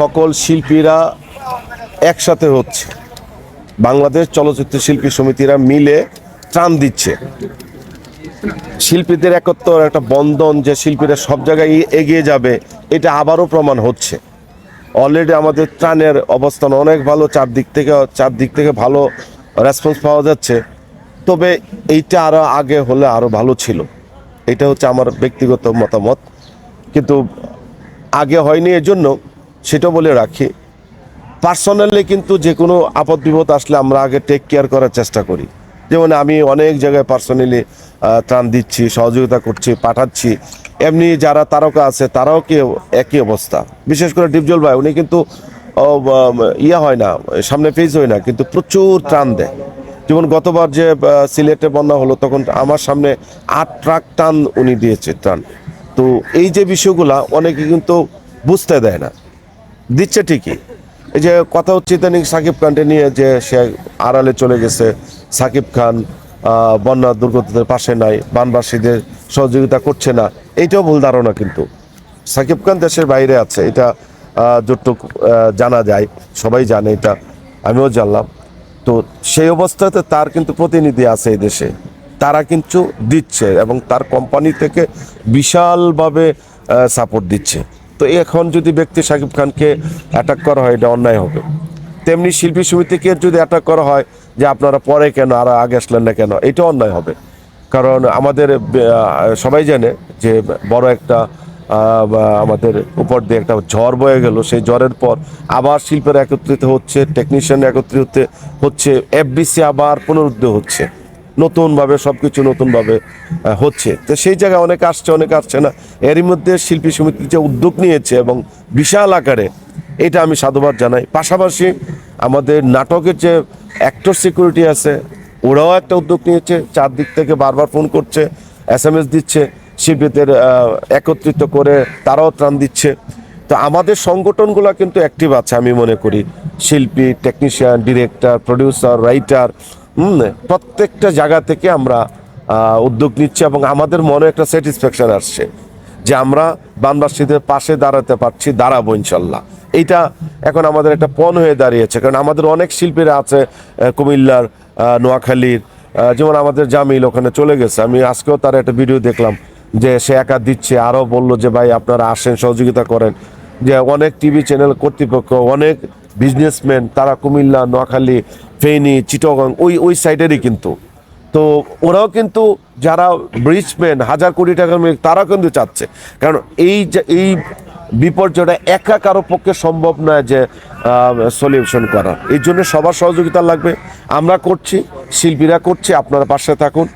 সকল শিল্পীরা একসাথে হচ্ছে। বাংলাদেশ চলচ্চিত্র শিল্পী সমিতিরা মিলে ত্রাণ দিচ্ছে। শিল্পীদের একত্র একটা বন্ধন যে শিল্পীরা সব জায়গায় এগিয়ে যাবে, এটা আবারও প্রমাণ হচ্ছে। অলরেডি আমাদের ত্রাণের অবস্থান অনেক ভালো, চারদিক থেকে চারদিক থেকে ভালো রেসপন্স পাওয়া যাচ্ছে। তবে এইটা আরও আগে হলে আরও ভালো ছিল। এটা হচ্ছে আমার ব্যক্তিগত মতামত। কিন্তু আগে হয়নি, এজন্য সেটা বলে রাখি। পার্সোনালি কিন্তু যে কোনো আপদ বিপদ আসলে আমরা আগে টেক কেয়ার করার চেষ্টা করি। যেমন আমি অনেক জায়গায় পার্সোনালি ত্রাণ দিচ্ছি, সহযোগিতা করছি, পাঠাচ্ছি। এমনি যারা তারকা আছে তারাও কি একই অবস্থা। বিশেষ করে ডিপজল ভাই, উনি কিন্তু ইয়ে হয় না, সামনে ফেস হয় না, কিন্তু প্রচুর ত্রাণ দেয়। যেমন গতবার যে সিলেটে বন্যা হলো, তখন আমার সামনে আট ট্রাক টান উনি দিয়েছে ত্রাণ। তো এই যে বিষয়গুলা অনেকে কিন্তু বুঝতে দেয় না। দিচ্ছে ঠিকই। এই যে কথা হচ্ছে ইদানিং সাকিব খানকে নিয়ে যে সে আড়ালে চলে গেছে, সাকিব খান বন্যা দুর্গতদের পাশে নাই, বানবাসীদের সহযোগিতা করছে না, এইটাও ভুল ধারণা কিন্তু। সাকিব খান দেশের বাইরে আছে, এটা যতটুক জানা যায়, সবাই জানে এটা, আমিও জানলাম। তো সেই অবস্থাতে তার কিন্তু প্রতিনিধি আছে এই দেশে, তারা কিন্তু দিচ্ছে এবং তার কোম্পানি থেকে বিশালভাবে সাপোর্ট দিচ্ছে। তো এখন যদি ব্যক্তি সাকিব খানকে অ্যাটাক করা হয়, এটা অন্যায় হবে। তেমনি শিল্পী সমিতিকে যদি অ্যাটাক করা হয় যে আপনারা পরে কেন, আর আগে আসলেন না কেন, এটা অন্যায় হবে। কারণ আমাদের সবাই জানে যে বড় একটা আমাদের উপর দিয়ে একটা ঝড় বয়ে গেল, সেই ঝড়ের পর আবার শিল্পের একত্রিত হচ্ছে টেকনিশিয়ান একত্রিত হচ্ছে এফবিসি আবার পুনরুদ্ধ হচ্ছে। নতুনভাবে সব কিছু নতুনভাবে হচ্ছে। তো সেই জায়গায় অনেক আসছে অনেক আসছে না। এরই মধ্যে শিল্পী সমিতি যে উদ্যোগ নিয়েছে এবং বিশাল আকারে, এটা আমি সাধুবাদ জানাই। পাশাপাশি আমাদের নাটকের যে অ্যাক্টর সিকিউরিটি আছে, ওরাও একটা উদ্যোগ নিয়েছে। চারদিক থেকে বারবার ফোন করছে এস এম এস দিচ্ছে, শিল্পীদের একত্রিত করে তারাও ত্রাণ দিচ্ছে। তো আমাদের সংগঠনগুলো কিন্তু অ্যাক্টিভ আছে, আমি মনে করি। শিল্পী টেকনিশিয়ান ডিরেক্টর প্রডিউসার রাইটার প্রত্যেকটা জায়গা থেকে আমরা উদ্যোগ নিচ্ছি এবং আমাদের মনে একটা স্যাটিসফ্যাকশন আসছে যে আমরা বানবাসীদের পাশে দাঁড়াতে পারছি, দাঁড়াবো ইনশাল্লাহ। এইটা এখন আমাদের একটা পণ হয়ে দাঁড়িয়েছে, কারণ আমাদের অনেক শিল্পীরা আছে কুমিল্লার নোয়াখালীর যেমন আমাদের জামিল ওখানে চলে গেছে। আমি আজকেও তার একটা ভিডিও দেখলাম যে সে একা দিচ্ছে, আরও বলল যে, ভাই, আপনারা আসেন, সহযোগিতা করেন। যে অনেক টিভি চ্যানেল কর্তৃপক্ষ, অনেক বিজনেসম্যান তারা কুমিল্লা, নোয়াখালী, ফেনী, চিটগং, ওই ওই সাইডেরই কিন্তু। তো ওরাও কিন্তু যারা ব্রিজম্যান হাজার কোটি টাকার মেয়ে, তারাও কিন্তু চাচ্ছে। কারণ এই এই বিপর্যয়টা একা কারও পক্ষে সম্ভব নয় যে সলিউশন করা এই জন্য সবার সহযোগিতা লাগবে। আমরা করছি, শিল্পীরা করছি, আপনারা পাশে থাকুন।